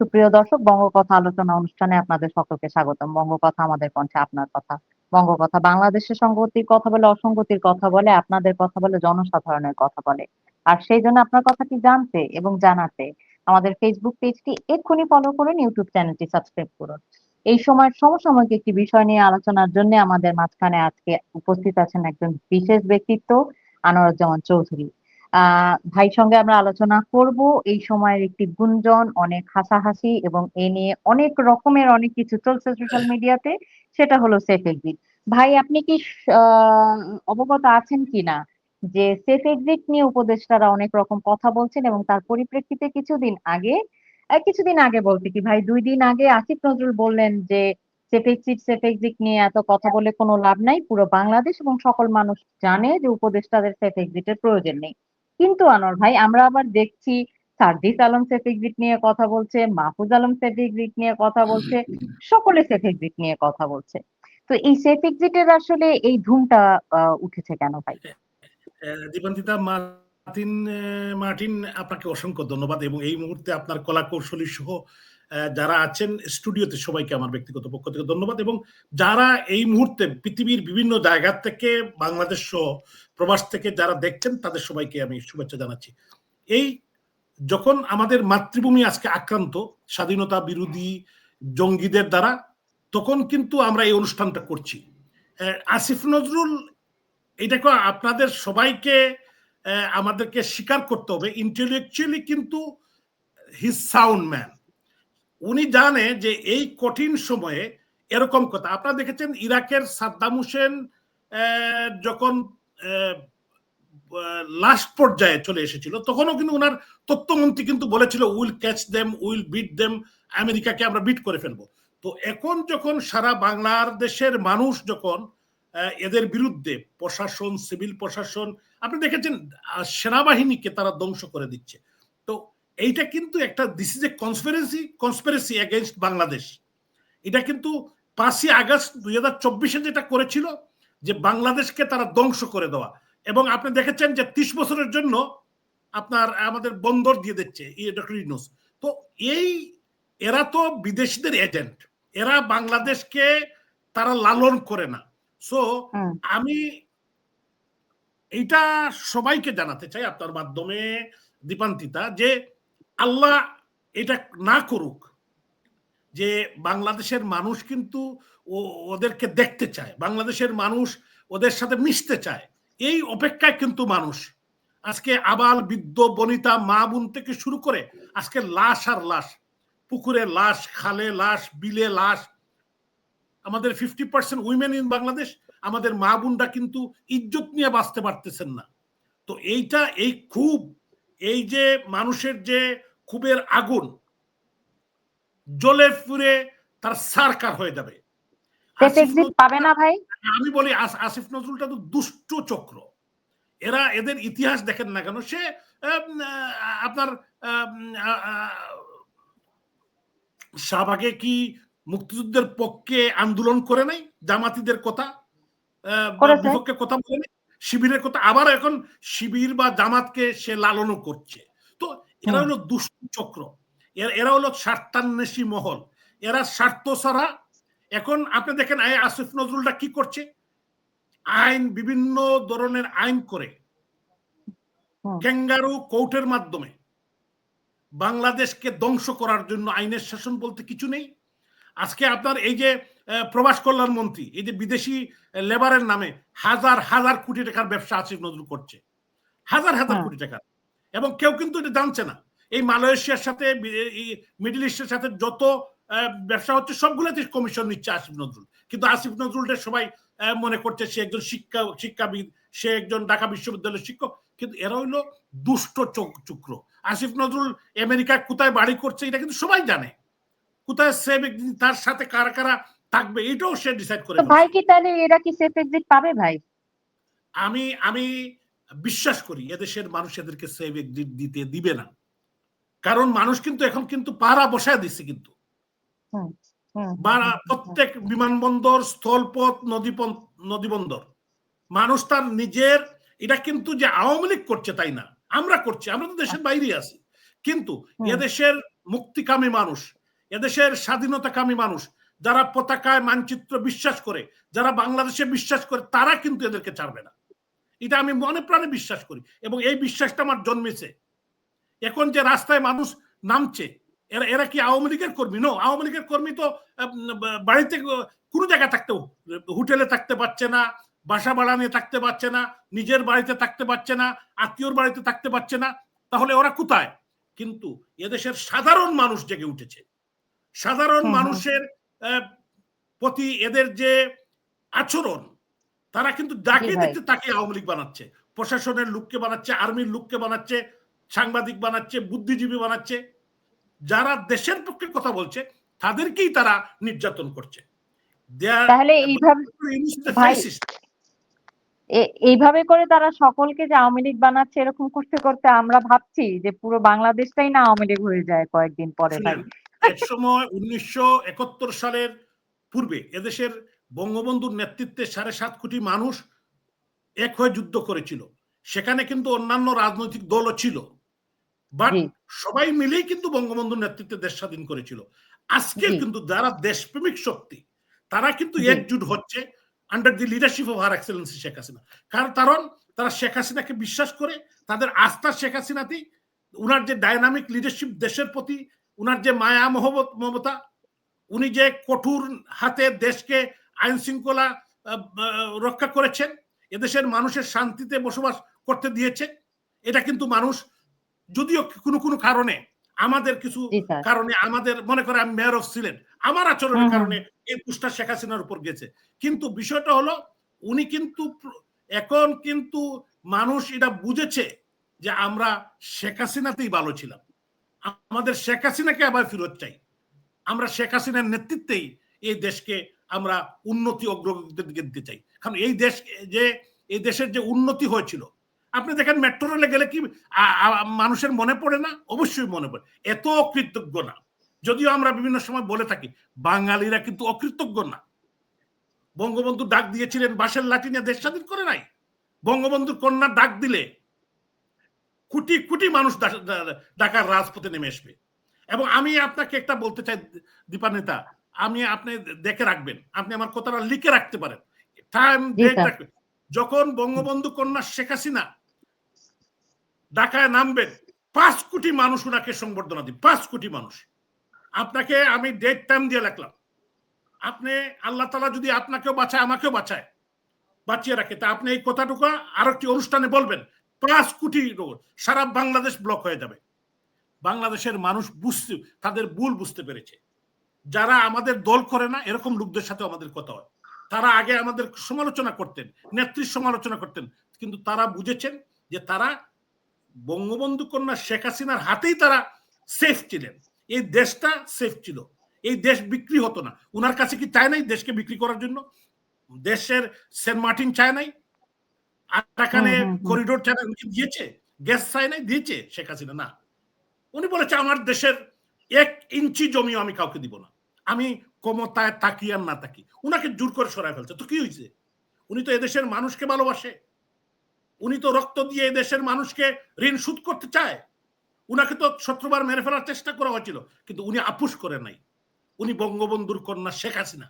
সুপ্রিয় দর্শক, বঙ্গকথা আলোচনা অনুষ্ঠানে আপনাদের সকলকে স্বাগতম। বঙ্গকথা আমাদের কণ্ঠে আপনার কথা। বঙ্গকথা বাংলাদেশের সংগতির কথা বলে অসঙ্গতির কথা বলে, আপনাদের কথা বলে, জনসাধারণের কথা বলে। আর সেই জন্য আপনার কথাটি জানতে এবং জানাতে আমাদের ফেসবুক পেজটি এক্ষুনি ফলো করুন ইউটিউব চ্যানেলটি সাবস্ক্রাইব করুন। এই সময় সমসাময়িক একটি বিষয় নিয়ে আলোচনার জন্য আমাদের মাঝখানে আজকে উপস্থিত আছেন একজন বিশেষ ব্যক্তিত্ব, আনোয়ারুজ্জামান চৌধুরী। ভাই সঙ্গে আমরা আলোচনা করব। এই সময়ের একটি গুঞ্জন, অনেক হাসাহাসি এবং এ নিয়ে অনেক রকমের অনেক কিছু চলছে সোশ্যাল মিডিয়াতে সেটা হলো সেফ এক্সিট ভাই, আপনি কি অবগত আছেন কিনা যে সেফ এক্সিট নিয়ে উপদেষ্টারা অনেক রকম কথা বলছেন এবং তার পরিপ্রেক্ষিতে কিছুদিন আগে কিছুদিন আগে বলতে কি ভাই, দুই দিন আগে আসিফ নজরুল বললেন যে সেফ এক্সিট সেফ এক্সিট নিয়ে এত কথা বলে কোনো লাভ নাই। পুরো বাংলাদেশ এবং সকল মানুষ জানে যে উপদেষ্টাদের সেফ এক্সিটের প্রয়োজন নেই। কিন্তু আনোয়ার ভাই আমরা আবার দেখছি সার্জিস আলম সেফ এক্সিট নিয়ে কথা বলছে মাহফুজ আলম সেফ এক্সিট নিয়ে কথা বলছে সকলে সেফ এক্সিট নিয়ে কথা বলছে। তো এই সেফ এক্সিটের আসলে এই ধুমটা উঠেছে কেন ভাই? আহ, দীপান্বিতা মার্টিন মার্টিন আপনাকে অসংখ্য ধন্যবাদ এবং এই মুহূর্তে আপনার কলা কৌশলী সহ যারা আছেন স্টুডিওতে সবাইকে আমার ব্যক্তিগত পক্ষ থেকে ধন্যবাদ। এবং যারা এই মুহূর্তে পৃথিবীর বিভিন্ন জায়গা থেকে, বাংলাদেশ সহ প্রবাস থেকে যারা দেখছেন, তাদের সবাইকে আমি শুভেচ্ছা জানাচ্ছি। এই যখন আমাদের মাতৃভূমি আজকে আক্রান্ত, স্বাধীনতা বিরোধী জঙ্গিদের দ্বারা, তখন কিন্তু আমরা এই অনুষ্ঠানটা করছি। আসিফ নজরুল, এটাকে আপনাদের সবাইকে আমাদেরকে স্বীকার করতে হবে। ইন্টেলেকচুয়ালি কিন্তু হিজ সাউন্ড ম্যান উনি জানে যে এই কঠিন সময়ে এরকম কথা। আপনারা দেখেছেন ইরাকের সাদ্দাম হোসেন যখন লাস্ট পর্যায়ে চলে এসেছিল, তখনও কিন্তু ওনার তথ্যমন্ত্রী কিন্তু বলেছিল, will catch them, will beat them, আমেরিকাকে আমরা বিট করে ফেলব। তো এখন যখন সারা বাংলাদেশের মানুষ যখন এদের বিরুদ্ধে প্রশাসন, সিভিল প্রশাসন, আপনি দেখেছেন সেনাবাহিনীকে তারা ধ্বংস করে দিচ্ছে। তো এইটা কিন্তু একটা this is a conspiracy conspiracy against Bangladesh এটা কিন্তু পাঁচই আগস্ট দুই হাজার চব্বিশে যেটা করেছিল যে বাংলাদেশকে তারা ধ্বংস করে দেওয়া। এবং আপনি দেখেছেন যে ত্রিশ বছরের জন্য আপনার আমাদের বন্দর দিয়ে দিচ্ছে ডক্টর ইউনুস তো এই এরা তো বিদেশিদের এজেন্ট এরা বাংলাদেশকে তারা লালন করে না। সো আমি এইটা সবাইকে জানাতে চাই আপনার মাধ্যমে দীপান্তিতা যে আল্লাহ এটা না করুক, যে বাংলাদেশের মানুষ কিন্তু ওদেরকে দেখতে চায়, বাংলাদেশের মানুষ ওদের সাথে মিশতে চায়, এই অপেক্ষায় কিন্তু মানুষ। আজকে আবাল বৃদ্ধ বনিতা মা বোন থেকে শুরু করে আজকে লাশ আর লাশ, পুকুরে লাশ, খালে লাশ, বিলে লাশ, আমাদের fifty percent women in Bangladesh আমাদের মা বোনরা কিন্তু ইজ্জত নিয়ে বাঁচতে পারতেছেন না। তো এইটা, এই খুব এই যে মানুষের যে খুবের আগুন জলে ফুরে তার সারকার হয়ে যাবে। পাবে না ভাই? আমি বলি আসিফ নজরুলটা তো দুষ্ট চক্র। এরা এদের ইতিহাস দেখেন না কেন সে আপনার শাহবাগে কি মুক্তিযুদ্ধের পক্ষে আন্দোলন করে নাই? জামাতিদের কথা বিপক্ষে কথা বলে নাই? শিবিরের কথা আবার এখন শিবির বা জামাতকে সে লালনও করছে। তো এরা হলো দুষ্ট চক্র। এরা- হলো স্বার্থান্বেষী মহল। এরা স্বার্থ ছাড়া এখন আপনি দেখেন এই আসিফ নজরুলটা কি করছে? আইন বিভিন্ন ধরনের আইন করে। ক্যাঙ্গারু কোর্টের মাধ্যমে। বাংলাদেশকে ধ্বংস করার জন্য আইনের শাসন বলতে কিছু নেই। আজকে আপনার এই যে প্রবাস কল্যাণ মন্ত্রী এই যে বিদেশি লেবারের নামে হাজার হাজার কোটি টাকার ব্যবসা আসিফ নজরুল করছে। হাজার হাজার হ্যাঁ। কোটি টাকা। এবং কেউ কিন্তু এটা জানছে না। এই মালয়েশিয়ার সাথে মিডল ইস্টের সাথে যত ব্যবসা হচ্ছে সবগুলোতে কমিশন নিচ্ছে আসিফ নজরুল। কিন্তু আসিফ নজরুলটা সবাই মনে করছে সে একজন শিক্ষা শিক্ষাবিদ সে একজন ঢাকা বিশ্ববিদ্যালয়ের শিক্ষক। কিন্তু এরা হইল দুষ্ট চক- চক্র। আসিফ নজরুল আমেরিকায় কোথায় বাড়ি করছে এটা কিন্তু সবাই জানে। কোথায় সে তার সাথে কারা কারা থাকবে এটাও সে ডিসাইড করে ভাই কি তাহলে এরা কি সেফ এক্সিট পাবে ভাই? আমি আমি বিশ্বাস করি এদেশের মানুষ এদেরকে সেভ দিতে দিবে না। কারণ মানুষ কিন্তু এখন কিন্তু পাড়া বসায় দিচ্ছে কিন্তু। প্রত্যেক বিমানবন্দর স্থলপথ নদীপথ নদীবন্দর। মানুষ তার নিজের এটা কিন্তু যে আওয়ামী লীগ করছে তাই না আমরা করছি আমরা তো দেশের বাইরে আছি। কিন্তু এদেশের মুক্তিকামী মানুষ এদেশের স্বাধীনতাকামী মানুষ যারা পতাকায় মানচিত্র বিশ্বাস করে যারা বাংলাদেশে বিশ্বাস করে তারা কিন্তু এদেরকে ছাড়বে না। এটা আমি মনে প্রাণে বিশ্বাস করি এবং এই বিশ্বাসটা আমার জন্মেছে। এখন যে রাস্তায় মানুষ নামছে এরা এরা কি আওয়ামী লীগের কর্মী? নো আওয়ামী লীগের কর্মী তো বাড়িতে কোনো জায়গায় থাকতে হোটেলে থাকতে পারছে না বাসা ভাড়া নিয়ে থাকতে পারছে না নিজের বাড়িতে থাকতে পারছে না আত্মীয়র বাড়িতে থাকতে পারছে না তাহলে ওরা কোথায়? কিন্তু এদেশের সাধারণ মানুষ জেগে উঠেছে। সাধারণ। মানুষের প্রতি এদের যে আচরণ তারা কিন্তু যাকে দেখতে তাকে আওয়ামী লীগ বানাচ্ছে। প্রশাসনের লোককে বানাচ্ছে আর্মির লোককে বানাচ্ছে সাংবাদিক বানাচ্ছে বুদ্ধিজীবী বানাচ্ছে। যারা দেশের পক্ষে কথা বলছে তাদেরকেই তারা নির্যাতন করছে। তাহলে এইভাবে এইভাবে করে তারা সকলকে যে আওয়ামী লীগ বানাচ্ছে এরকম করতে করতে আমরা ভাবছি যে পুরো বাংলাদেশটাই না আওয়ামী লীগ হয়ে যায় কয়েকদিন পরে ভাই। এক সময় উনিশশো একাত্তর সালের পূর্বে এদেশের বঙ্গবন্ধুর নেতৃত্বে সাড়ে সাত কোটি মানুষ এক হয়ে যুদ্ধ করেছিল। সেখানে কিন্তু অন্যান্য রাজনৈতিক দলও ছিল। বাট সবাই মিলেই কিন্তু বঙ্গবন্ধুর নেতৃত্বে দেশ স্বাধীন করেছিল। আজকে কিন্তু যারা দেশপ্রেমিক শক্তি তারা কিন্তু একজুট হচ্ছে under the leadership of her excellency Sheikh Hasina কারণ কারণ? তারা শেখ হাসিনাকে বিশ্বাস করে তাদের আস্থা শেখ হাসিনাতেই উনার যে ডায়নামিক লিডারশিপ দেশের প্রতি উনার যে মায়া মহবত মমতা উনি যে কঠোর হাতে দেশকে আইন শৃঙ্খলা রক্ষা করেছেন এদেশের মানুষের শান্তিতে বসবাস করতে দিয়েছে এটা কিন্তু মানুষ যদিও কোনো কোনো কারণে আমাদের কিছু কারণে আমাদের মনে করে আমি মেয়র অফ ছিলেন আমার আচরণের হুম হুম। কারণে এই পুষ্টা শেখ হাসিনার উপর গেছে। কিন্তু বিষয়টা হলো উনি কিন্তু এখন কিন্তু মানুষ এটা বুঝেছে যে আমরা শেখ হাসিনাতেই ভালো ছিলাম। আমাদের শেখ হাসিনাকে আবার ফেরত চাই। আমরা শেখ হাসিনার নেতৃত্বেই এই দেশকে আমরা উন্নতি অগ্রগতির দিকে দিতে চাই। কারণ এই দেশ, যে, এই দেশের যে উন্নতি হয়েছিল, আপনি দেখেন মেট্রো রেলে গেলে কি মানুষের মনে পড়ে না? অবশ্যই মনে পড়ে। এত অকৃতজ্ঞ না। যদিও আমরা বিভিন্ন সময় বলে থাকি, বাঙালিরা কিন্তু অকৃতজ্ঞ না। বঙ্গবন্ধু ডাক দিয়েছিলেন বাসের লাঠি নিয়ে দেশ স্বাধীন করে নাই। বঙ্গবন্ধুর কন্যা ডাক দিলে কোটি কোটি মানুষ ঢাকার রাজপথে নেমে আসবে। এবং আমি আপনাকে একটা বলতে চাই দীপানেতা আমি আপনি দেখে রাখবেন আপনি আমার কথাটা লিখে রাখতে পারেন। টাইম ডেট রাখবেন যখন বঙ্গবন্ধু কন্যা শেখ হাসিনা ঢাকায় নামবেন পাঁচ কোটি মানুষ ওনাকে সংবর্ধনা দিন পাঁচ কোটি মানুষ। আপনাকে আমি ডেট টাইম দিয়ে রাখলাম আপনি আল্লাহ তালা যদি আপনাকেও বাঁচায় আমাকেও বাঁচায় বাঁচিয়ে রাখে তা আপনি এই কথাটুকু আর একটি অনুষ্ঠানে বলবেন পাঁচ কোটি সারা বাংলাদেশ ব্লক হয়ে যাবে। বাংলাদেশের মানুষ বুঝতে, তাদের ভুল বুঝতে পেরেছে। যারা আমাদের দল করে না, এরকম লোকদের সাথে আমাদের কথা হয়। তারা আগে আমাদের সমালোচনা করতেন, নেত্রীর সমালোচনা করতেন, কিন্তু তারা বুঝেছেন যে তারা বঙ্গবন্ধু কন্যা শেখ হাসিনার হাতেই তারা সেফ ছিলেন। এই দেশটা সেফ ছিল। এই দেশ বিক্রি হতো না। উনার কাছে কি চায় নাই দেশকে বিক্রি করার জন্য? দেশের সেন্ট মার্টিন চায় নাই? আরাকানে। করিডোর দিয়েছে গ্যাস দিয়েছে শেখ হাসিনা। না। উনি বলেছে আমার দেশের এক ইঞ্চি জমিও আমি কাউকে দিব না। আমি ক্ষমতায় তাকি আর না তাকি উনাকে জোর করে সরাই ফেলছে। তো কি হয়েছে উনি তো এদেশের মানুষকে ভালোবাসে। উনি তো রক্ত দিয়ে এদেশের মানুষকে ঋণ শোধ করতে চায়। উনাকে তো শত্রুবার মেরে ফেলার চেষ্টা করা হয়েছিল। কিন্তু উনি আপুস করে নাই। উনি বঙ্গবন্ধুর কন্যা শেখ হাসিনা।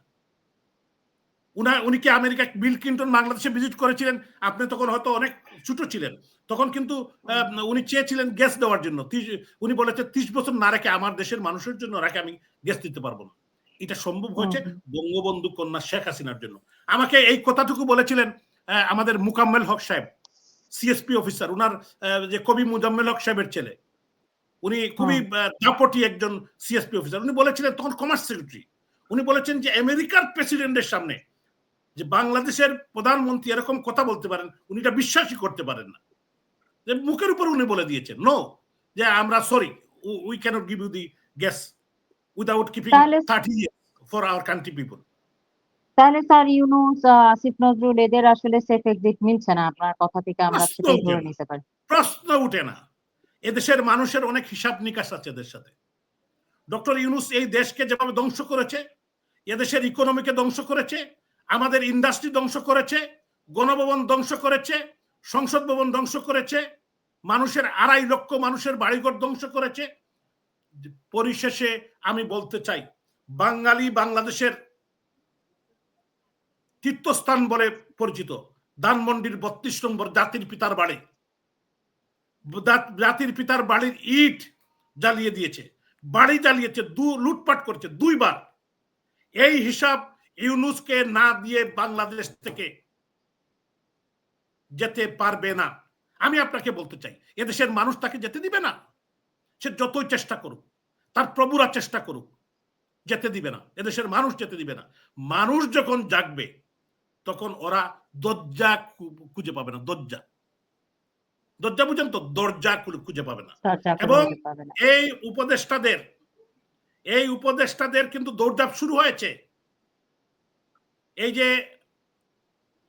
উনা উনি কি আমেরিকা বিল ক্লিন্টন বাংলাদেশে ভিজিট করেছিলেন? আপনি তখন হয়তো অনেক ছোট ছিলেন। তখন কিন্তু উনি চেয়েছিলেন গ্যাস দেওয়ার জন্য। উনি বলেছে ত্রিশ বছর না রেখে আমার দেশের মানুষের জন্য রাখে আমি গ্যাস দিতে পারব না। এটা সম্ভব হয়েছে বঙ্গবন্ধু কন্যা শেখ হাসিনার জন্য। আমাকে এই কথাটুকু বলেছিলেন আমাদের মুকাম্মেল হক সাহেব সিএসপি অফিসার উনার যে কবি মুজাম্মেল হক সাহেবের ছেলে। উনি খুবই দাপটি একজন সিএসপি অফিসার উনি বলেছিলেন তখন কমার্স সেক্রেটারি উনি বলেছেন যে আমেরিকার প্রেসিডেন্টের সামনে যে বাংলাদেশের প্রধানমন্ত্রী এরকম কথা বলতে পারেন উনি এটা বিশ্বাসই করতে পারেন না। যে মুখের উপর উনি বলে দিয়েছেন নো যে আমরা sorry we cannot give you the gas without keeping thirty years for our country people তাহলে স্যার ইউনুস আসিফ নজরুল এদের আসলে সেফ এক্সিট মিলছে না? আপনার কথা থেকে আমরা সেটাই ধরে নিতে পারি। প্রশ্ন উঠে না। এদেশের মানুষের অনেক হিসাব নিকাশ আছে এদের সাথে। ডক্টর ইউনুস এই দেশকে যেভাবে ধ্বংস করেছে এদেশের ইকোনমিকে ধ্বংস করেছে আমাদের ইন্ডাস্ট্রি ধ্বংস করেছে, গণভবন ধ্বংস করেছে, সংসদ ভবন ধ্বংস করেছে, মানুষের আড়াই লক্ষ মানুষের বাড়িঘর ধ্বংস করেছে। পরিশেষে আমি বলতে চাই, বাঙালি বাংলাদেশের তীর্থস্থান বলে পরিচিত, ধানমন্ডির বত্রিশ নম্বর জাতির পিতার বাড়ি। জাতির পিতার বাড়ির ইট জ্বালিয়ে দিয়েছে, বাড়ি জ্বালিয়েছে, দু, লুটপাট করেছে, দুইবার। এই হিসাব ইউনুসকে না দিয়ে বাংলাদেশ থেকে যেতে পারবে না। আমি আপনাকে বলতে চাই এদেশের মানুষ তাকে যেতে দিবে না। সে যতই চেষ্টা করুক তার প্রভুরা চেষ্টা করুক যেতে দিবে না। এদেশের মানুষ যেতে দিবে না। মানুষ যখন জাগবে তখন ওরা দরজা খুঁজে পাবে না দরজা। দরজা বুঝেন তো দরজা খুঁজে পাবে না। এবং। এই উপদেষ্টাদের এই উপদেষ্টাদের কিন্তু দৌড়ঝাঁপ শুরু হয়েছে। এই যে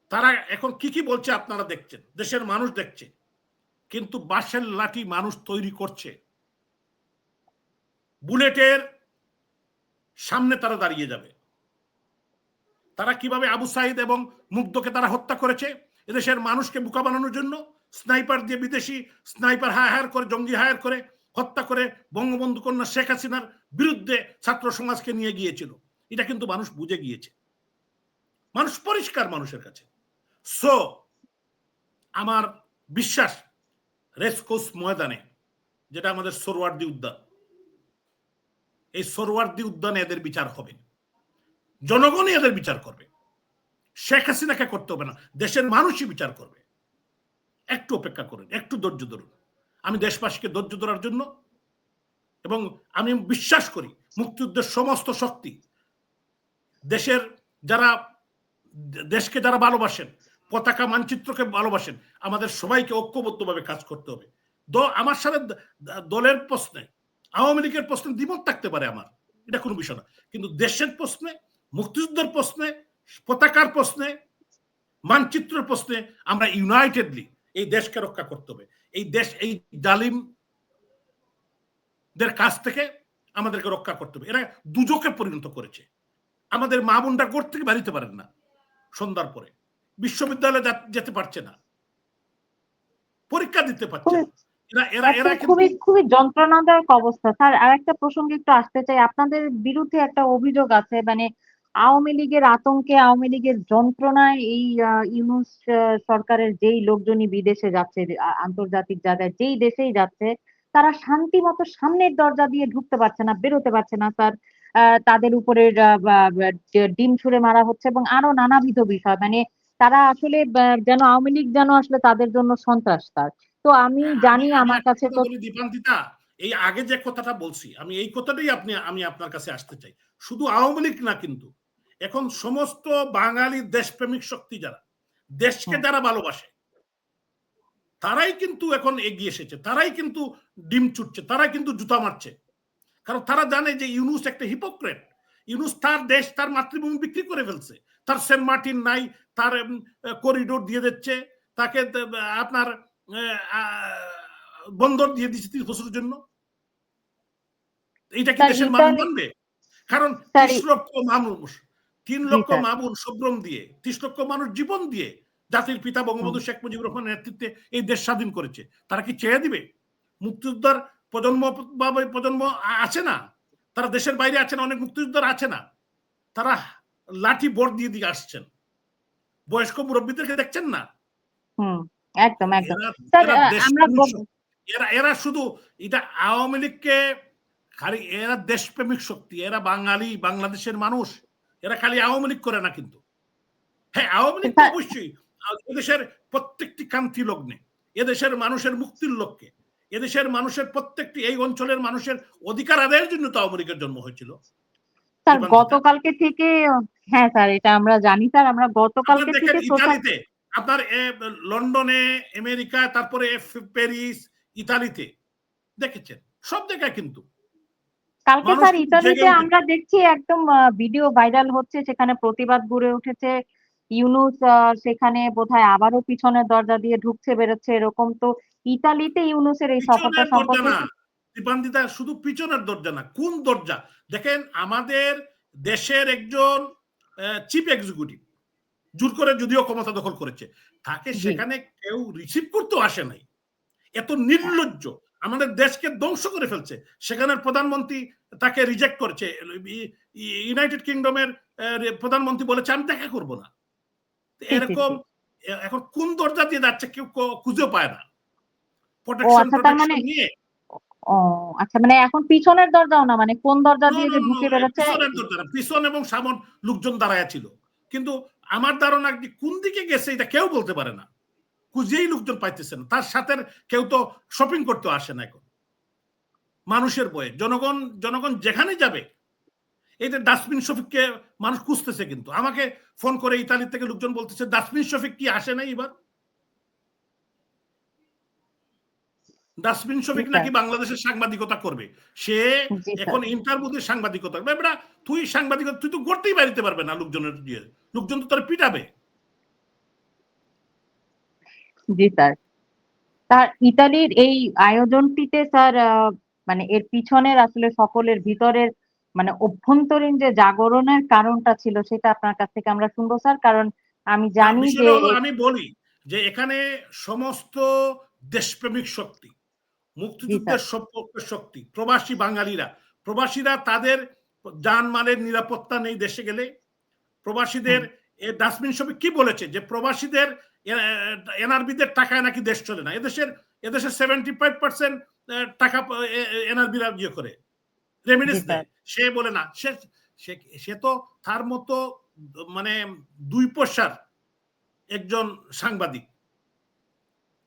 তারা এখন কি কি বলছে আপনারা দেখছেন? দেশের মানুষ দেখছে। কিন্তু বাঁশের লাঠি মানুষ তৈরি করছে। বুলেটের সামনে তারা দাঁড়িয়ে যাবে। তারা কীভাবে আবু সাইদ এবং মুগ্ধকে তারা হত্যা করেছে? এদেশের মানুষকে বোকা বানানোর জন্য স্নাইপার দিয়ে বিদেশি স্নাইপার হায়ার করে, জঙ্গি হায়ার করে, হত্যা করে বঙ্গবন্ধু কন্যা শেখ হাসিনার বিরুদ্ধে ছাত্র সমাজকে নিয়ে গিয়েছিল। এটা কিন্তু মানুষ বুঝে গিয়েছে। মানুষ পরিষ্কার মানুষের কাছে। সো আমার বিশ্বাস রেসকোস ময়দানে, যেটা আমাদের সরোয়ার্দি উদ্যান, এই সরোয়ার্দি উদ্যানে এদের বিচার হবে। জনগণই এদের বিচার করবে। শেখ হাসিনাকে করতে হবে না, দেশের মানুষই বিচার করবে। একটু অপেক্ষা করুন, একটু ধৈর্য ধরুন। আমি দেশবাসীকে ধৈর্য ধরার জন্য এবং আমি বিশ্বাস করি মুক্তিযুদ্ধের সমস্ত শক্তি দেশের যারা দেশকে যারা ভালোবাসেন, পতাকা মানচিত্রকে ভালোবাসেন, আমাদের সবাইকে ঐক্যবদ্ধভাবে কাজ করতে হবে। আমার সাথে দলের প্রশ্নে, আওয়ামী লীগের প্রশ্নে দ্বিমত থাকতে পারে আমার, এটা কোনো বিষয় না। কিন্তু দেশের প্রশ্নে, মুক্তিযুদ্ধের প্রশ্নে, পতাকার প্রশ্নে, মানচিত্রের প্রশ্নে আমরা ইউনাইটেডলি এই দেশকে রক্ষা করতে হবে। এই দেশ, এই জালিম দের কাছ থেকে আমাদেরকে রক্ষা করতে হবে। এরা দুজকে পরিণত করেছে। আমাদের মা বোনরা গোর থেকে বাড়িতে পারেন না। সন্ধ্যার পরে। বিশ্ববিদ্যালয়ে যেতে পারছে না। পরীক্ষা দিতে পারছে না। এরা এরা এরা একটা কিন্তু খুবই খুবই যন্ত্রণাদায়ক অবস্থা। স্যার আর একটা প্রসঙ্গে একটু আসতে চাই। আপনাদের বিরুদ্ধে একটা অভিযোগ আছে মানে আওয়ামী লীগের আতঙ্কে আওয়ামী লীগের যন্ত্রণায় এই ইউনূস সরকারের যেই লোকজনই বিদেশে যাচ্ছে আন্তর্জাতিক জায়গায় যেই দেশেই যাচ্ছে তারা শান্তি মতো সামনের দরজা দিয়ে ঢুকতে পারছে না বেরোতে পারছে না স্যার। তাদের উপরে ডিম ছুড়ে মারা হচ্ছে এবং আরও নানাবিধ বিষয়। মানে তারা আসলে যেন আওয়ামী লীগ যেন আসলে তাদের জন্য সন্ত্রাস স্যার তো আমি হ্যাঁ, জানি আমি- আমি আমার কাছে কথা তো বলি দীপান্বিতা এই আগে যে কথাটা বলছি আমি এই কথাটাই আপনি আমি আপনার কাছে আসতে চাই। শুধু আওয়ামী লীগ না কিন্তু এখন সমস্ত বাঙালি দেশপ্রেমিক শক্তি যারা দেশকে যারা ভালোবাসে তারাই কিন্তু এখন এগিয়ে এসেছে তারাই কিন্তু ডিম ছুটছে তারাই কিন্তু জুতা মারছে। কারণ তারা জানে যে ইউনুস একটা হিপোক্রেট ইউনুস তার দেশ তার মাতৃভূমি বিক্রি করে ফেলছে। তার সেন্ট মার্টিন নাই তার করিডোর দিয়ে দিচ্ছে তাকে আপনার বন্দর দিয়ে দিচ্ছে তিরিশ বছরের জন্য। এইটা কি দেশের মানুষ মানবে? কারণ ত্রিশ লক্ষ মানুষ তিন লক্ষ। মামুন সব্রম দিয়ে ত্রিশ লক্ষ মানুষ জীবন দিয়ে জাতির পিতা বঙ্গবন্ধু শেখ মুজিবুর রহমানের নেতৃত্বে এই দেশ স্বাধীন করেছে। তারা কি চেয়ে দিবে? মুক্তিযোদ্ধার প্রজন্ম বা প্রজন্ম আছে না? তারা দেশের বাইরে আছেন অনেক মুক্তিযোদ্ধার আছে না? তারা লাঠি বোর্ড দিয়ে দিয়ে আসছেন। বয়স্ক মুরব্বীদেরকে দেখছেন না? একদম একদম। এরা- এরা শুধু এটা আওয়ামী লীগকে খালি এরা দেশপ্রেমিক শক্তি এরা বাঙালি বাংলাদেশের মানুষ এরা খালি আওয়ামী লীগ করে না কিন্তু। হ্যাঁ আওয়ামী লীগ অবশ্যই। এদেশের প্রত্যেকটি কান্তি লগ্নে এদেশের মানুষের মুক্তির লক্ষ্যে। এদেশের মানুষের প্রত্যেকটি এই অঞ্চলের মানুষের অধিকার আদায়ের জন্য তো আওয়ামী লীগের জন্ম হয়েছিল। স্যার গতকালকে থেকে হ্যাঁ স্যার এটা আমরা জানি স্যার আমরা গতকালকে থেকে ইতালিতে আপনার লন্ডনে আমেরিকা তারপরে প্যারিস ইতালিতে দেখেছেন? সব জায়গায় কিন্তু। কালকে স্যার ইতালিতে আমরা দেখছি একদম ভিডিও ভাইরাল হচ্ছে সেখানে প্রতিবাদ গড়ে উঠেছে। ইউনুস সেখানে বোধহয় আবারও পিছনের দরজা দিয়ে ঢুকছে বেরোচ্ছে এরকম তো ইতালিতে ইউনুসের এই সফরটা সম্পর্কে না। দীপান্বিতা শুধু পিছনের দরজা না কোন দরজা? দেখেন আমাদের দেশের একজন চিফ এক্সিকিউটিভ জোর করে যদিও ক্ষমতা দখল করেছে তাকে সেখানে কেউ রিসিভ করতেও আসে নাই। এত নির্লজ্জ আমাদের দেশকে ধ্বংস করে ফেলছে। সেখানের প্রধানমন্ত্রী তাকে রিজেক্ট করেছে। ইউনাইটেড কিংডমের প্রধানমন্ত্রী বলেছে আমি দেখা করব না। এরকম এখন কোন দরজা দিয়ে যাচ্ছে কেউ খুঁজেও পায় না। ও প্রোটেকশন আচ্ছা তার মানে নিয়ে। ও আচ্ছা মানে এখন পিছনের দরজাও না মানে কোন দরজা দিয়ে যে ঢুকে বেরোচ্ছে? পিছনের দরজা না, পিছন এবং সামন লোকজন দাঁড়ায় ছিল। কিন্তু আমার ধারণা কোন দিকে গেছে এটা কেউ বলতে পারে না। খুঁজেই লোকজন পাইতেছে না তার সাথে কেউ তো শপিং করতে আসে না এখন। মানুষের বয়ে জনগণ জনগণ যেখানে যাবে এই যে ডাস্টবিন শফিককে মানুষ খুঁজতেছে কিন্তু। আমাকে ফোন করে ইতালি থেকে লোকজন বলতেছে ডাস্টবিন শফিক কি আসে নাই এবার? ডাস্টবিন শফিক নাকি বাংলাদেশের সাংবাদিকতা করবে? সে এখন ইন্টারভিউতে সাংবাদিকতা করবে। বেটা তুই সাংবাদিকতা তুই তো গড়তেই বাড়িতে পারবে না লোকজনের দিয়ে লোকজন তো তোর পিটাবে। জি স্যার। তার ইতালির এই আয়োজনটিতে স্যার মানে এর পিছনের আসলে সকলের ভিতরের মানে অভ্যন্তরীণ যে জাগরণের কারণটা ছিল সেটা আপনার কাছ থেকে আমরা শুনব স্যার। কারণ আমি জানি যে আমি বলি যে এখানে সমস্ত দেশপ্রেমিক শক্তি মুক্তিযুদ্ধের শক্তি প্রবাসী বাঙালিরা। প্রবাসীরা তাদের জানমালের নিরাপত্তা নেই দেশে গেলে। প্রবাসীদের ডাস্টবিন সবই কি বলেছে? যে প্রবাসীদের এনআরবিদের টাকায় নাকি দেশ চলে না? এদেশের এদেশের সেভেন্টি ফাইভ পার্সেন্ট টাকা এনআরবিরা ইয়ে করে। দেয়। সে বলে না সে সে- সে তো তার মতো মানে দুই পয়সার একজন সাংবাদিক।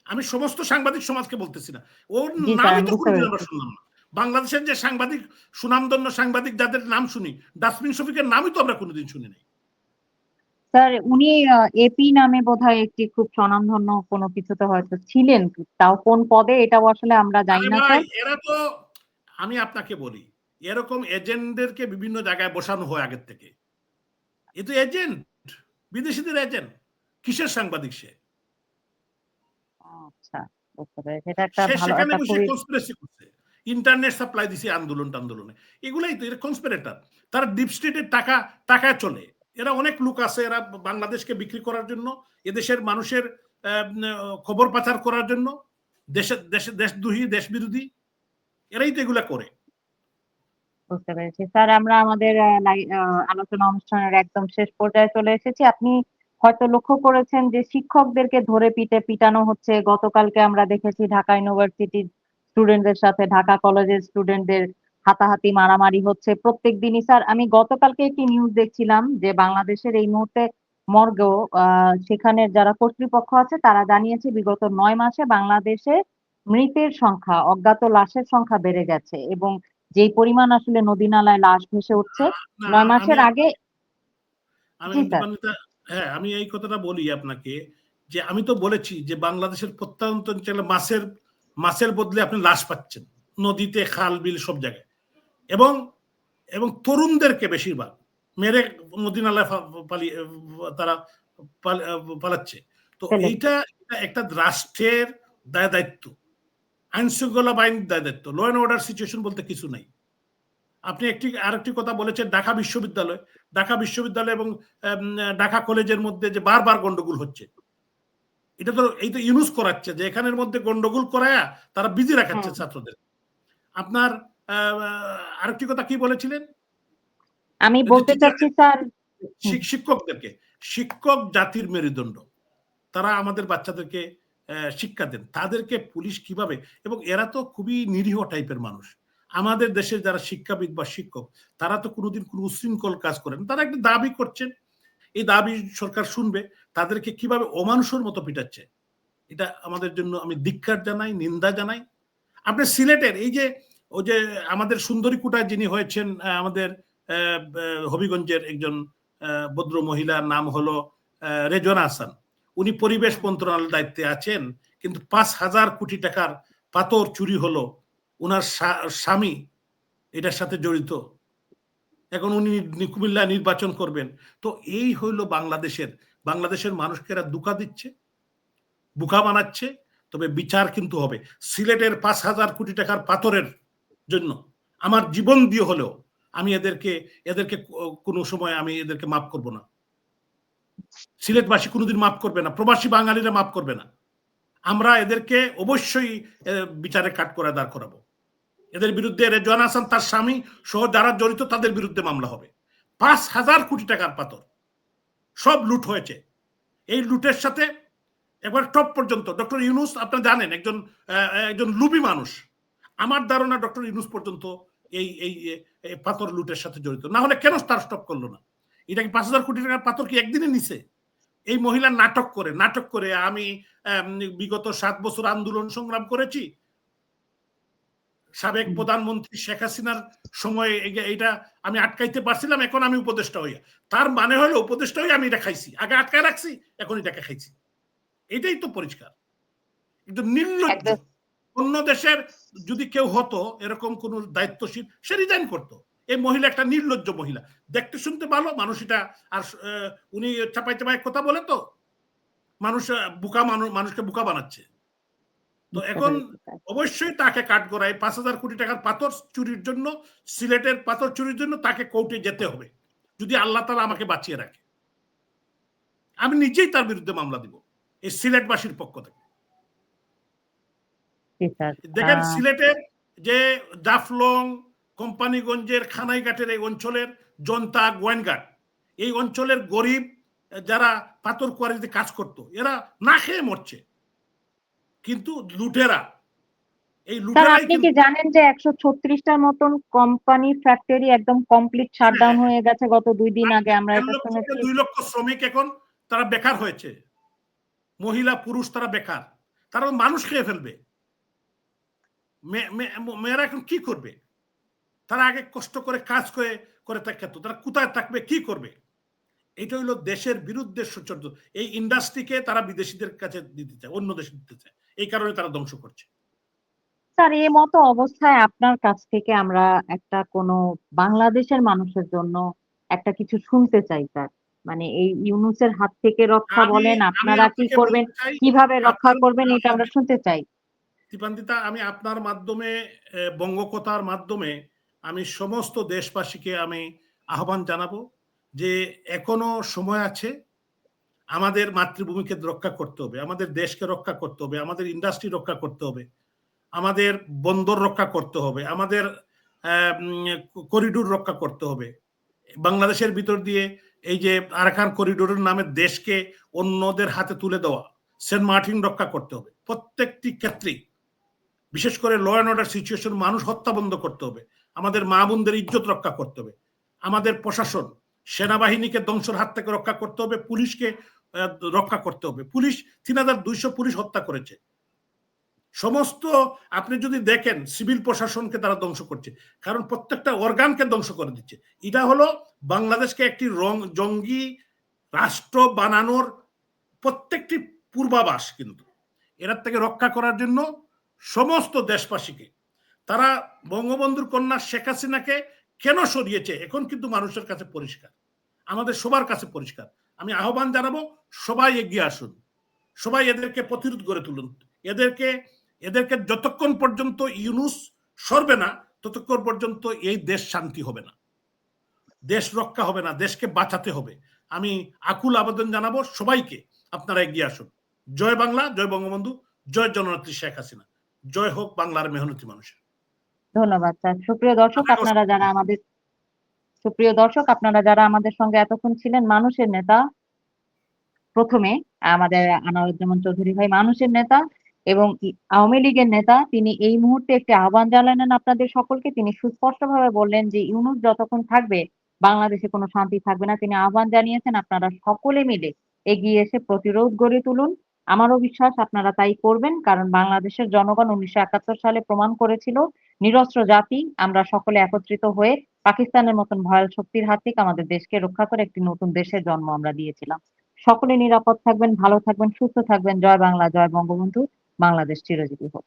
আমি সমস্ত সাংবাদিক সমাজকে বলতেছি না। ওর নামই তো আমরা শুনলাম না। বাংলাদেশের যে সাংবাদিক সুনামধন্য সাংবাদিক যাদের নাম শুনি ডাস্টবিন শফিকের নামই তো আমরা কোনোদিন শুনি নাই। স্যার উনি এপি নামে বোধহয় একটি খুব স্বনামধন্য কোনো কিছুতে হয়তো ছিলেন। তাও কোন পদে এটাও আসলে আমরা জানি না এরা তো আমি আপনাকে বলি এরকম এজেন্টদেরকে বিভিন্ন জায়গায় বসানো হয় আগের থেকে। এ তো এজেন্ট বিদেশিদের এজেন্ট। কিসের সাংবাদিক সে? আচ্ছা বুঝতে পেরেছি। এটা একটা ভালো একটা খুবই কনস্পিরেসি করছে। ইন্টারনেট সাপ্লাই দিছে আন্দোলন টান্দোলনে। এগুলাই তো এরা কনস্পিরেটার তারা ডিপ স্টেটের টাকা টাকায় চলে। এরা অনেক লোক আছে এরা বাংলাদেশকে বিক্রি করার জন্য এদেশের মানুষের খবর পাচার করার জন্য দেশের দেশে দেশদ্রোহী দেশ বিরোধী এরাই তো এগুলা করে। বুঝতে পেরেছি। স্যার আমরা আমাদের আলোচনা অনুষ্ঠানের একদম শেষ পর্যায়ে চলে এসেছি। আপনি হয়তো লক্ষ্য করেছেন যে শিক্ষকদেরকে ধরে পিটে পিটানো হচ্ছে। গতকালকে আমরা দেখেছি ঢাকা ইউনিভার্সিটির স্টুডেন্টদের সাথে ঢাকা কলেজের স্টুডেন্টদের হাতাহাতি মারামারি হচ্ছে প্রত্যেক দিনই স্যার আমি গতকালকে একটি নিউজ দেখছিলাম যে বাংলাদেশের এই মুহূর্তে মর্গেও আহ সেখানে যারা কর্তৃপক্ষ আছে তারা জানিয়েছে বিগত নয় মাসে বাংলাদেশে মৃতের সংখ্যা অজ্ঞাত লাশের সংখ্যা বেড়ে গেছে এবং যেই পরিমাণ আসলে নদী নালায় লাশ ভেসে উঠছে নয় মাসের আগে হ্যাঁ আমি এই কথাটা বলি আপনাকে যে আমি তো বলেছি যে বাংলাদেশের প্রত্যন্ত অঞ্চলে মাছের মাছের বদলে আপনি লাশ পাচ্ছেন। নদীতে খাল বিল সব জায়গায়। এবং এবং তরুণদেরকে বেশিরভাগ। মেরে নদী নালায় পালিয়ে তারা পাল- পালাচ্ছে। তো ফেলে। এইটা এটা একটা রাষ্ট্রের দায় দায়িত্ব। আইন শৃঙ্খলা বাহিনীর দায় দায়িত্ব। ল অ্যান্ড অর্ডার সিচুয়েশন বলতে কিছু নাই। আপনি একটি আরেকটি কথা বলেছেন ঢাকা বিশ্ববিদ্যালয়। ঢাকা বিশ্ববিদ্যালয় এবং ঢাকা কলেজের মধ্যে যে বারবার গন্ডগোল হচ্ছে। এটা তো এই তো ইউনুস করাচ্ছে যে এখানের মধ্যে গন্ডগোল করায়া তারা বিজি রাখাচ্ছে ছাত্রদের। আপনার আরেকটি কথা কি বলেছিলেন? আমি বলতে চাচ্ছি স্যার শিক্ষকদেরকে শিক্ষক জাতির মেরুদণ্ড। তারা আমাদের বাচ্চাদেরকে শিক্ষা দেন। তাদেরকে পুলিশ কীভাবে এবং এরা তো খুবই নিরীহ টাইপের মানুষ। আমাদের দেশের যারা শিক্ষাবিদ বা শিক্ষক, তারা তো কোনোদিন কোনো উশৃঙ্খল কাজ করেন তারা একটা দাবি করছেন। এই দাবি সরকার শুনবে, তাদেরকে কীভাবে অমানুষের মতো পিটাচ্ছে। এটা আমাদের জন্য আমি ধিক্কার জানাই, নিন্দা জানাই। আপনি সিলেটের এই যে, ওই যে আমাদের সুন্দরী কুটায় যিনি হয়েছেন আমাদের হবিগঞ্জের একজন ভদ্র মহিলার নাম হলো রেজওয়ানা হাসান। উনি পরিবেশ মন্ত্রণালয়ের দায়িত্বে আছেন, কিন্তু পাঁচ হাজার কোটি টাকার পাথর চুরি হলো ওনার স্বামী এটার সাথে জড়িত। এখন উনি নি- কুমিল্লা নির্বাচন করবেন। তো এই হইল বাংলাদেশের বাংলাদেশের মানুষকে এরা দুকা দিচ্ছে, বুকা বানাচ্ছে, তবে বিচার কিন্তু হবে। সিলেটের পাঁচ হাজার কোটি টাকার পাথরের জন্য। আমার জীবন দিয়ে হলেও আমি এদেরকে এদেরকে কোনো সময় আমি এদেরকে মাফ করব না। সিলেটবাসী কোনোদিন মাফ করবে না, প্রবাসী বাঙালিরা মাফ করবে না। আমরা এদেরকে অবশ্যই বিচারে কাট করে দাঁড় করাবো। এদের বিরুদ্ধে রেজওয়ান হাসান তার স্বামী সহ যারা জড়িত তাদের বিরুদ্ধে মামলা হবে। পাঁচ হাজার কোটি টাকার পাথর সব লুট হয়েছে। এই লুটের সাথে একবার টপ পর্যন্ত, ডক্টর ইউনুস, আপনি জানেন, একজন একজন লুবি মানুষ। আমার ধারণা ডক্টর ইউনুস পর্যন্ত এই এই পাথর লুটের সাথে জড়িত। না হলে কেন তার স্টপ করল না? এটা কি পাঁচ হাজার কোটি টাকার পাথর কি একদিনে নিছে? এই মহিলা নাটক করে নাটক করে আমি বিগত সাত বছর আন্দোলন সংগ্রাম করেছি। সাবেক প্রধানমন্ত্রী শেখ হাসিনার সময় এইটা আমি আটকাইতে পারছিলাম এখন আমি উপদেষ্টা হইয়া। তার মানে হলো উপদেষ্টা হয়ে আমি এটা খাইছি। আগে আটকায় রাখছি এখন এটাকে খাইছি। এটাই তো পরিষ্কার। কিন্তু নির্লজ্জ অন্য দেশের যদি কেউ হতো এরকম কোন দায়িত্বশীল সে রিজাইন করতো। এই মহিলা একটা নির্লজ্জ মহিলা। দেখতে শুনতে ভালো মানুষ এটা আর উনি চাপাই চাপাই কথা বলে তো। মানুষ বুকা মানুষ মানুষকে বুকা বানাচ্ছে। তো এখন অবশ্যই তাকে কাট করায় পাঁচ হাজার কোটি টাকার পাথর চুরির জন্য সিলেটের পাথর চুরির জন্য তাকে কোর্টে যেতে হবে যদি আল্লাহ তালা আমাকে বাঁচিয়ে রাখে। আমি নিজেই তার বিরুদ্ধে মামলা দিব এই সিলেটবাসীর পক্ষ থেকে। দেখেন সিলেটের যে জাফলং কোম্পানিগঞ্জের খানাইঘাটের এই অঞ্চলের জনতা গোয়েনঘাট এই অঞ্চলের গরিব যারা পাথর কোয়ারিতে কাজ করত এরা না খেয়ে মরছে। কিন্তু লুটেরা। এই লুটেরাই আপনি কি জানেন যে একশো ছত্রিশটার মতন কোম্পানি ফ্যাক্টরি একদম কমপ্লিট শাটডাউন হয়ে। গেছে গত দুই দিন আগে? আমরা এটা শুনেছি থেকে দুই লক্ষ শ্রমিক এখন তারা বেকার হয়েছে। মহিলা পুরুষ তারা বেকার। তারা মানুষ খেয়ে ফেলবে। মেয়েরা এখন কি করবে? তারা আগে কষ্ট করে কাজ করে করে থাকত তারা কোথায় থাকবে কি করবে? এটা হইল দেশের বিরুদ্ধে সূচর্য এই ইন্ডাস্ট্রিকে তারা বিদেশিদের কাছে দিতে চায় অন্য দেশে দিতে চায়। এই কারণে তারা ধ্বংস করছে। স্যার এই মতো অবস্থায় আপনার কাছ থেকে আমরা একটা কোনো বাংলাদেশের মানুষের জন্য একটা কিছু শুনতে চাই স্যার। মানে এই ইউনুসের হাত থেকে রক্ষা বলেন আপনারা কি করবেন কীভাবে রক্ষা করবেন এটা আমরা শুনতে চাই। দীপান্বিতা আমি আপনার মাধ্যমে আহ, বঙ্গকথার মাধ্যমে আমি সমস্ত দেশবাসীকে আমি আহ্বান জানাব যে এখনও সময় আছে আমাদের মাতৃভূমিকে রক্ষা করতে হবে, আমাদের দেশকে রক্ষা করতে হবে, আমাদের ইন্ডাস্ট্রি রক্ষা করতে হবে, আমাদের বন্দর রক্ষা করতে হবে, আমাদের করিডোর রক্ষা করতে হবে। বাংলাদেশের ভিতর দিয়ে এই যে আরাকান করিডোরের নামে দেশকে অন্যদের হাতে তুলে দেওয়া, সেন্ট মার্টিন রক্ষা করতে হবে। প্রত্যেকটি ক্ষেত্রেই বিশেষ করে ল অ্যান্ড অর্ডার সিচুয়েশন মানুষ হত্যা বন্ধ করতে হবে, আমাদের মা বোনদের ইজ্জত রক্ষা করতে হবে, আমাদের প্রশাসন, সেনাবাহিনীকে ধ্বংসের হাত থেকে রক্ষা করতে হবে, পুলিশকে রক্ষা করতে হবে। পুলিশ, তিন হাজার দুইশো পুলিশ হত্যা করেছে। সমস্ত, আপনি যদি দেখেন, সিভিল প্রশাসনকে তারা ধ্বংস করছে। কারণ প্রত্যেকটা অর্গানকে ধ্বংস করে দিচ্ছে। এটা হলো বাংলাদেশকে একটি রং, জঙ্গি রাষ্ট্র বানানোর প্রত্যেকটি পূর্বাভাস কিন্তু। এরার থেকে রক্ষা করার জন্য সমস্ত দেশবাসীকে, তারা বঙ্গবন্ধুর কন্যা শেখ হাসিনাকে কেন সরিয়েছে? এখন কিন্তু মানুষের কাছে পরিষ্কার। আমাদের সবার কাছে পরিষ্কার। আমি আহ্বান জানাব সবাই এগিয়ে আসুন। সবাই এদেরকে প্রতিরোধ করে তুলুন। এদেরকে এদেরকে যতক্ষণ পর্যন্ত ইউনুস সরবে না ততক্ষণ পর্যন্ত এই দেশ শান্তি হবে না। দেশ রক্ষা হবে না দেশকে বাঁচাতে হবে। আমি আকুল আবেদন জানাব সবাইকে আপনারা এগিয়ে আসুন। জয় বাংলা জয় বঙ্গবন্ধু জয় জননেত্রী শেখ হাসিনা। জয় হোক বাংলার মেহনতি মানুষের। ধন্যবাদ স্যার। সুপ্রিয় দর্শক আপনারা যারা আমাদের সুপ্রিয় দর্শক, আপনারা যারা আমাদের সঙ্গে এতক্ষণ ছিলেন, মানুষের নেতা, প্রথমে আমাদের আনারুজ্জামান চৌধুরী ভাই মানুষের নেতা এবং আওয়ামী লীগের নেতা, তিনি এই মুহূর্তে একটি আহ্বান জানালেন আপনাদের সকলকে। তিনি সুস্পষ্টভাবে বললেন যে, ইউনুস যতক্ষণ থাকবে, বাংলাদেশে কোনো শান্তি থাকবে না। তিনি আহ্বান জানিয়েছেন, আপনারা সকলে মিলে এগিয়ে এসে প্রতিরোধ গড়ে তুলুন। আমারও বিশ্বাস, আপনারা তাই করবেন, কারণ বাংলাদেশের জনগণ উনিশশো একাত্তর সালে প্রমাণ করেছিল, নিরস্ত্র জাতি, আমরা সকলে একত্রিত হয়ে পাকিস্তানের মতন ভয়াল শক্তির হাত থেকে আমাদের দেশকে রক্ষা করে একটি নতুন দেশের জন্ম আমরা দিয়েছিলাম। সকলে নিরাপদ থাকবেন, ভালো থাকবেন, সুস্থ থাকবেন। জয় বাংলা, জয় বঙ্গবন্ধু। বাংলাদেশ চিরজীবী হোক।